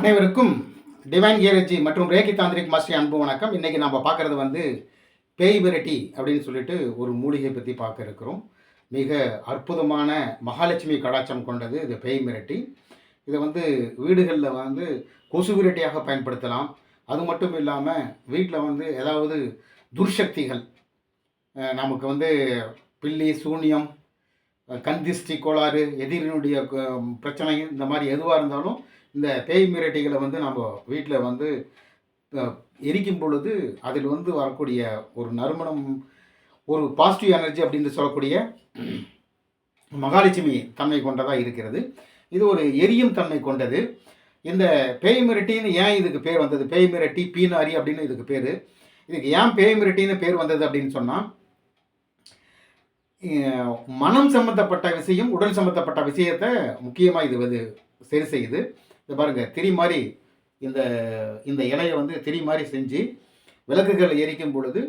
அனைவருக்கும் டிவைன் கேரஜி மற்றும் Reiki tantric master அன்பு வணக்கம். இன்றைக்கி நம்ம பார்க்குறது வந்து பேய் விரட்டி அப்படின்னு சொல்லிட்டு ஒரு மூலிகை பற்றி பார்க்க இருக்கிறோம். மிக அற்புதமான மகாலட்சுமி கடாச்சம் கொண்டது இது பேய் மிரட்டி இதை வந்து வீடுகளில் வந்து கொசு விரட்டியாக பயன்படுத்தலாம். அது மட்டும் இல்லாமல் வீட்டில் வந்து ஏதாவது துர்சக்திகள் நமக்கு வந்து பில்லி சூனியம் கந்திஷ்டி கோளாறு எதிரினுடைய பிரச்சனை இந்த மாதிரி எதுவாக இருந்தாலும் இந்த பேய் மிரட்டிகளை வந்து நம்ம வீட்டில் வந்து எரிக்கும் பொழுது அதில் வந்து வரக்கூடிய ஒரு நறுமணம் ஒரு பாசிட்டிவ் எனர்ஜி அப்படின்னு சொல்லக்கூடிய மகாலட்சுமி தன்மை கொண்டதாக இருக்கிறது. இது ஒரு எரியும் தன்மை கொண்டது. இந்த பேய் மிரட்டின்னு ஏன் இதுக்கு பேர் வந்தது? பேய் மிரட்டி பீனாரி அப்படின்னு இதுக்கு பேர். இதுக்கு ஏன் பேய் மிரட்டின்னு பேர் வந்தது அப்படின்னு சொன்னால் மனம் சம்மந்தப்பட்ட விஷயம் உடல் சம்மந்தப்பட்ட விஷயத்தை முக்கியமாக இது வந்து சரி செய்யுது. இது பாருங்கள் திரி மாதிரி இந்த இந்த இலையை வந்து திரி மாதிரி செஞ்சு விளக்குகள் எரிக்கும் பொழுது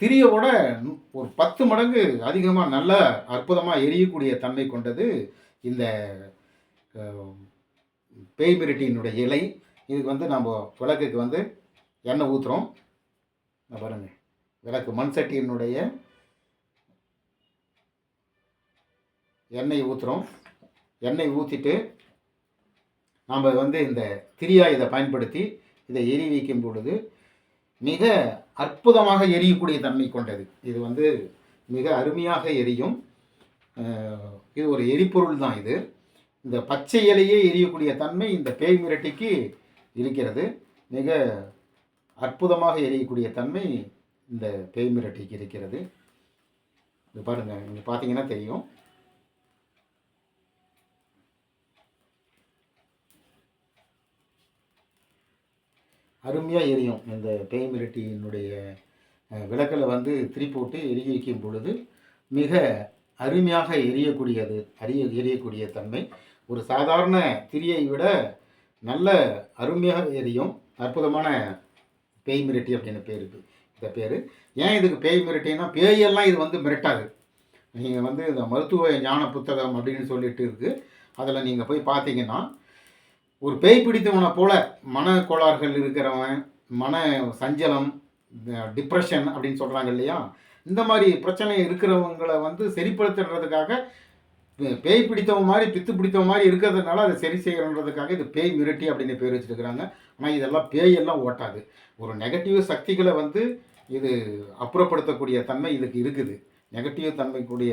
திரியோட ஒரு பத்து மடங்கு அதிகமாக நல்ல அற்புதமாக எரியக்கூடிய தன்மை கொண்டது இந்த பேய்மிரட்டியினுடைய இலை. இதுக்கு வந்து நம்ம விளக்குக்கு வந்து எண்ணெய் ஊற்றுறோம் பாருங்கள் விளக்கு மண் சட்டியினுடைய எண்ணெய் ஊற்றுறோம் எண்ணெய் ஊற்றிட்டு நாம் வந்து இந்த திரியா இதை பயன்படுத்தி இதை எரி வைக்கும் பொழுது மிக அற்புதமாக எரியக்கூடிய தன்மை கொண்டது. இது வந்து மிக அருமையாக எரியும். இது ஒரு எரிபொருள் தான் இது. இந்த பச்சை இலையே எரியக்கூடிய தன்மை இந்த பேய் மிரட்டிக்கு இருக்கிறது. மிக அற்புதமாக எரியக்கூடிய தன்மை இந்த பேய் மிரட்டிக்கு இருக்கிறது. இது பாருங்கள் நீங்கள் பார்த்தீங்கன்னா தெரியும். அருமையாக எரியும். இந்த பேய் மிரட்டியினுடைய விளக்கில் வந்து திரி போட்டு எரிய வைக்கும் பொழுது மிக அருமையாக எரியக்கூடியது அரிய எரியக்கூடிய தன்மை. ஒரு சாதாரண திரியை விட நல்ல அருமையாக எரியும். அற்புதமான பேய் மிரட்டி அப்படின்னு பேர் இந்த பேர். ஏன் இதுக்கு பேய் மிரட்டின்னா பேயெல்லாம் இது வந்து மிரட்டாது. நீங்கள் வந்து இந்த மருத்துவ ஞான புத்தகம் அப்படின்னு சொல்லிட்டு இருக்குது அதில் நீங்கள் போய் பார்த்தீங்கன்னா ஒரு பேய் பிடித்தவனை போல மன கோளாறுகள் இருக்கிறவன் மன சஞ்சலம் டிப்ரெஷன் அப்படின்னு சொல்கிறாங்க இல்லையா? இந்த மாதிரி பிரச்சனை இருக்கிறவங்களை வந்து சரிப்படுத்துறதுக்காக பேய் பிடித்தவன் மாதிரி பித்து பிடித்தவன் மாதிரி இருக்கிறதுனால அதை சரி செய்கிறன்றதுக்காக இது பேய் மிரட்டி அப்படின்னு பேர் வச்சுருக்கிறாங்க. ஆனால் இதெல்லாம் பேயெல்லாம் ஓட்டாது. ஒரு நெகட்டிவ் சக்திகளை வந்து இது அப்புறப்படுத்தக்கூடிய தன்மை இதுக்கு இருக்குது. நெகட்டிவ் தன்மைக்கூடிய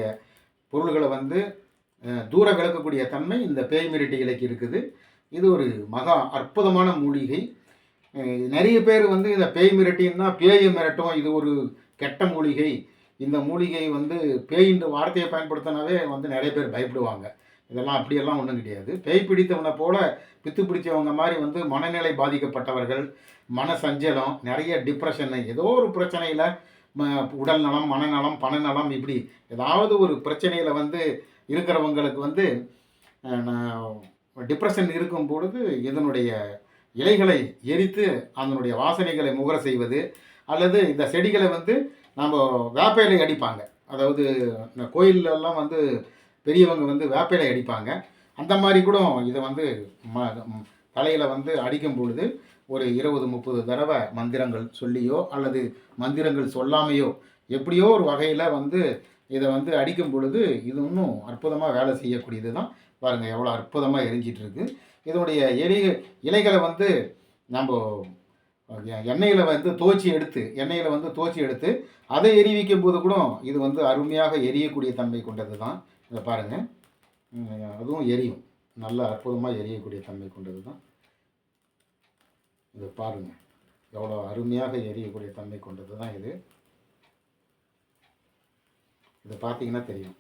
பொருள்களை வந்து தூர விளக்கக்கூடிய தன்மை இந்த பேய் மிரட்டி இருக்குது. இது ஒரு மகா அற்புதமான மூலிகை. நிறைய பேர் வந்து இந்த பேய் மிரட்டின்னா பேயை மிரட்டும். இது ஒரு கெட்ட மூலிகை. இந்த மூலிகை வந்து பேயின்ற வார்த்தையை பயன்படுத்தினாவே வந்து நிறைய பேர் பயப்படுவாங்க. இதெல்லாம் அப்படியெல்லாம் ஒன்றும் கிடையாது. பேய் பிடித்தவனை போல பித்து பிடிச்சவங்க மாதிரி வந்து மனநிலை பாதிக்கப்பட்டவர்கள் மன சஞ்சலம் நிறைய டிப்ரெஷன் ஏதோ ஒரு பிரச்சனையில் உடல் நலம் மனநலம் பணநலம் இப்படி ஏதாவது ஒரு பிரச்சனையில் வந்து இருக்கிறவங்களுக்கு வந்து டிப்ரெஷன் இருக்கும் பொழுது இதனுடைய இலைகளை எரித்து அதனுடைய வாசனைகளை முகர செய்வது அல்லது இந்த செடிகளை வந்து நம்ம வேப்பையிலை அடிப்பாங்க. அதாவது இந்த கோயிலெல்லாம் வந்து பெரியவங்க வந்து வேப்பையிலை அடிப்பாங்க. அந்த மாதிரி கூட இதை வந்து ம தலையில் வந்து அடிக்கும் பொழுது ஒரு இருபது முப்பது தடவை மந்திரங்கள் சொல்லியோ அல்லது மந்திரங்கள் சொல்லாமையோ எப்படியோ ஒரு வகையில் வந்து இதை வந்து அடிக்கும் பொழுது இது இன்னும் அற்புதமாக வேலை செய்யக்கூடியது தான் பாருங்கள் எவ்வளோ அற்புதமாக எரிஞ்சிட்டு இருக்கு இதனுடைய எலி இலைகளை வந்து நம்ம எண்ணெயில் வந்து தோச்சி எடுத்து எண்ணெயில் வந்து தோச்சி எடுத்து அதை எரிவிக்கும் போது கூட இது வந்து அருமையாக எரியக்கூடிய தன்மை கொண்டது தான் இதை பாருங்கள் அதுவும் எரியும். நல்ல அற்புதமாக எரியக்கூடிய தன்மை கொண்டது தான் இதை பாருங்கள் எவ்வளோ அருமையாக எரியக்கூடிய தன்மை கொண்டது தான் இது. இதை பார்த்தீங்கன்னா தெரியும்.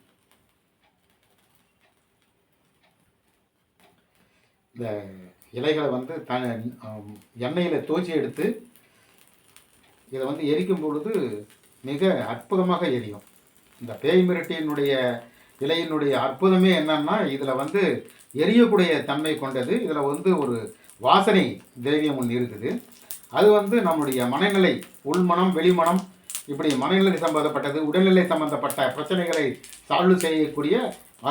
இந்த இலைகளை வந்து த எண்ணெயில் தோச்சி எடுத்து இதை வந்து எரிக்கும் பொழுது மிக அற்புதமாக எரியும். இந்த பேய் மிரட்டியினுடைய இலையினுடைய அற்புதமே என்னன்னா இதில் வந்து எரியக்கூடிய தன்மை கொண்டது. இதில் வந்து ஒரு வாசனை திரவியம் ஒன்று இருக்குது. அது வந்து நம்முடைய மனநிலை உள்மனம் வெளிமனம் இப்படி மனநிலை சம்பந்தப்பட்டது உடல்நிலை சம்பந்தப்பட்ட பிரச்சனைகளை சால்வ் செய்யக்கூடிய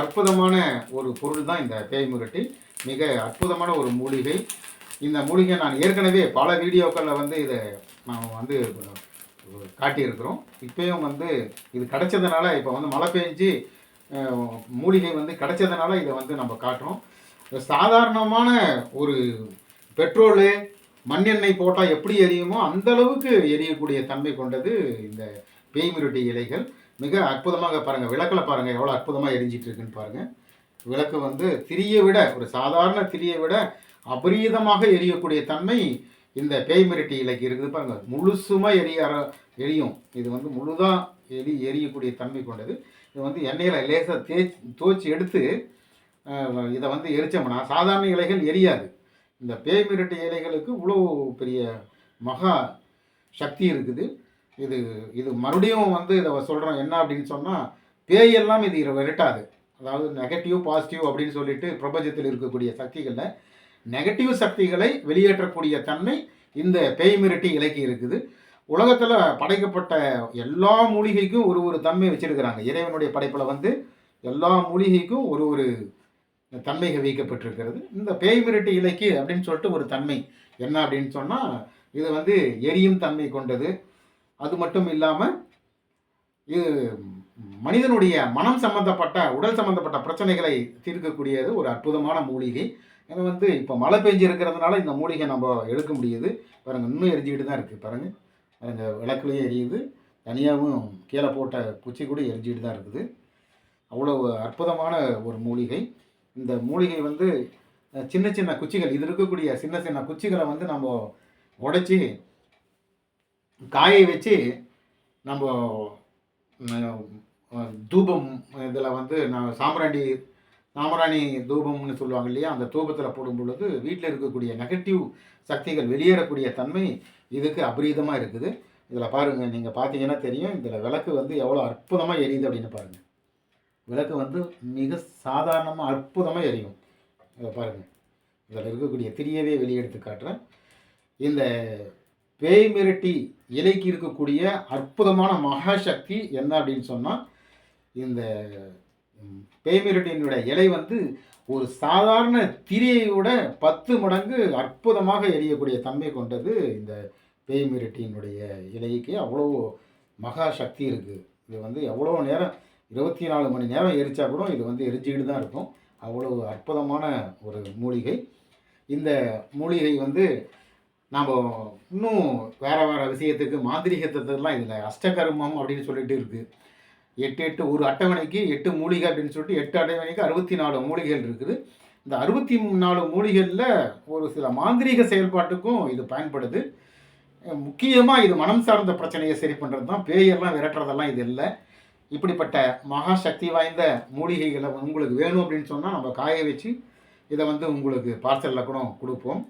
அற்புதமான ஒரு பொருள் தான் இந்த பேய் முரட்டி. மிக அற்புதமான ஒரு மூலிகை. இந்த மூலிகை நான் ஏற்கனவே பல வீடியோக்களில் வந்து இதை நான் வந்து காட்டியிருக்கிறோம். இப்போயும் வந்து இது கிடைச்சதுனால இப்போ வந்து மழை பெஞ்சு மூலிகை வந்து கிடைச்சதுனால இதை வந்து நம்ம காட்டுறோம். சாதாரணமான ஒரு பெட்ரோலு மண்ணெண்ணெய் போட்டால் எப்படி எரியுமோ அந்த அளவுக்கு எரியக்கூடிய தன்மை கொண்டது இந்த பேய்மிருட்டி இலைகள். மிக அற்புதமாக பாருங்கள் விளக்கில் பாருங்கள் எவ்வளோ அற்புதமாக எரிஞ்சிட்டு இருக்குன்னு பாருங்கள் விளக்கு வந்து திரியை விட ஒரு சாதாரண திரியை விட அபரீதமாக எரியக்கூடிய தன்மை இந்த பேய்மிரட்டி இலைக்கு இருக்குது பாருங்கள் முழுசுமாக எரிய எரியும். இது வந்து முழுதாக எரி எரியக்கூடிய தன்மை கொண்டது. இது வந்து எண்ணெயில் லேசாக தேய்ச்சி துவச்சி எடுத்து இதை வந்து எரித்தோம்னா சாதாரண இலைகள் எரியாது. இந்த பேய்மிரட்டி இலைகளுக்கு இவ்வளோ பெரிய மகா சக்தி இருக்குது. இது இது மறுபடியும் வந்து இதை சொல்கிறோம் என்ன அப்படின்னு சொன்னால் பேயெல்லாம் இது விரட்டாது. அதாவது நெகட்டிவ் பாசிட்டிவ் அப்படின்னு சொல்லிட்டு பிரபஞ்சத்தில் இருக்கக்கூடிய சக்திகளில் நெகட்டிவ் சக்திகளை வெளியேற்றக்கூடிய தன்மை இந்த பேய்மிரட்டி இலக்கி இருக்குது. உலகத்தில் படைக்கப்பட்ட எல்லா மூலிகைக்கும் ஒரு ஒரு தன்மை வச்சிருக்கிறாங்க. இறைவனுடைய படைப்பில் வந்து எல்லா மூலிகைக்கும் ஒரு ஒரு தன்மைகள் வைக்கப்பட்டிருக்கிறது. இந்த பேய் இலக்கி அப்படின்னு சொல்லிட்டு ஒரு தன்மை என்ன அப்படின்னு சொன்னால் இது வந்து எரியும் தன்மை கொண்டது. அது மட்டும் இல்லாமல் இது மனிதனுடைய மனம் சம்பந்தப்பட்ட உடல் சம்பந்தப்பட்ட பிரச்சனைகளை தீர்க்கக்கூடியது ஒரு அற்புதமான மூலிகை. இது வந்து இப்போ மழை பெஞ்சு இருக்கிறதுனால இந்த மூலிகை நம்ம எடுக்க முடியுது. பாருங்கள் இன்னும் எரிஞ்சிக்கிட்டு தான் இருக்குது பாருங்கள் பாருங்க விளக்குலையும் எரியுது. தனியாகவும் கீழே போட்ட குச்சி கூட எரிஞ்சிக்கிட்டு தான் இருக்குது. அவ்வளோ அற்புதமான ஒரு மூலிகை. இந்த மூலிகை வந்து சின்ன சின்ன குச்சிகள் இது இருக்கக்கூடிய சின்ன சின்ன குச்சிகளை வந்து நம்ம உடைச்சி காயை வச்சு நம்ம தூபம் இதில் வந்து நான் சாம்பிராணி சாம்பிராணி தூபம்னு சொல்லுவாங்க இல்லையா? அந்த தூபத்தில் போடும் பொழுது வீட்டில் இருக்கக்கூடிய நெகட்டிவ் சக்திகள் வெளியேறக்கூடிய தன்மை இதுக்கு அபரீதமாக இருக்குது. இதில் பாருங்கள் நீங்கள் பார்த்தீங்கன்னா தெரியும் இதில் விளக்கு வந்து எவ்வளோ அற்புதமாக எரியுது அப்படின்னு பாருங்கள் விளக்கு வந்து மிக சாதாரணமாக அற்புதமாக எரியும். இதை பாருங்கள் இதில் இருக்கக்கூடிய திரியவே வெளியெடுத்து காட்டுறேன். இந்த பேய் மிரட்டி இலைக்கு இருக்கக்கூடிய அற்புதமான மகாசக்தி என்ன அப்படின்னு சொன்னால் இந்த பேய் மிரட்டியினுடைய இலை வந்து ஒரு சாதாரண திரியை விட பத்து மடங்கு அற்புதமாக எரியக்கூடிய தன்மை கொண்டது இந்த பேய் மிரட்டியினுடைய இலைக்கு. அவ்வளோ மகா சக்தி இருக்குது இது வந்து எவ்வளோ நேரம் இருபத்தி நாலு மணி நேரம் எரிச்சா கூட இது வந்து எரிஞ்சிக்கிட்டு தான் இருக்கும். அவ்வளோ அற்புதமான ஒரு மூலிகை. இந்த மூலிகை வந்து நாம் இன்னும் வேறு வேறு விஷயத்துக்கு மாந்திரிகத்தெல்லாம் இதில் அஷ்டகர்மம் அப்படின்னு சொல்லிட்டு இருக்குது எட்டு எட்டு ஒரு அட்டவணைக்கு எட்டு மூலிகை அப்படின்னு சொல்லிட்டு எட்டு அட்டவணைக்கு அறுபத்தி நாலு மூலிகைகள் இருக்குது. இந்த அறுபத்தி நாலு மூலிகைகளில் ஒரு சில மாந்திரீக செயல்பாட்டுக்கும் இது பயன்படுது. முக்கியமாக இது மனம் சார்ந்த பிரச்சனையை சரி பண்ணுறது தான் பேயெல்லாம் விரட்டுறதெல்லாம் இது இல்லை. இப்படிப்பட்ட மகா சக்தி வாய்ந்த மூலிகைகளை உங்களுக்கு வேணும் அப்படின்னு சொன்னால் நம்ம காய வச்சு இதை வந்து உங்களுக்கு பார்சலில் கூட கொடுப்போம்.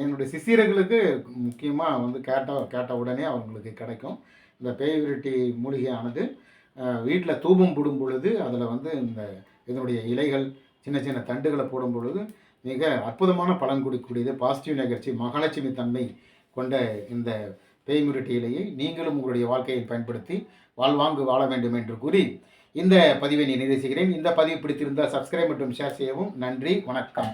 என்னுடைய சிசியர்களுக்கு முக்கியமாக வந்து கேட்ட கேட்ட உடனே அவங்களுக்கு கிடைக்கும். இந்த பேய் விரட்டி மூலிகையானது வீட்டில் தூபம் போடும் பொழுது அதில் வந்து இந்த இதனுடைய இலைகள் சின்ன சின்ன தண்டுகளை போடும் பொழுது மிக அற்புதமான பலன் கொடுக்கக்கூடியது. பாசிட்டிவ் நிகழ்ச்சி மகாலட்சுமி தன்மை கொண்ட இந்த பேய்மிருட்டி இலையை நீங்களும் உங்களுடைய வாழ்க்கையை பயன்படுத்தி வாழ்வாங்கு வாழ வேண்டும் என்று கூறி இந்த பதிவை நிறைவு செய்கிறேன். இந்த பதிவு பிடித்திருந்தால் சப்ஸ்கிரைப் மற்றும் ஷேர் செய்யவும் நன்றி வணக்கம்.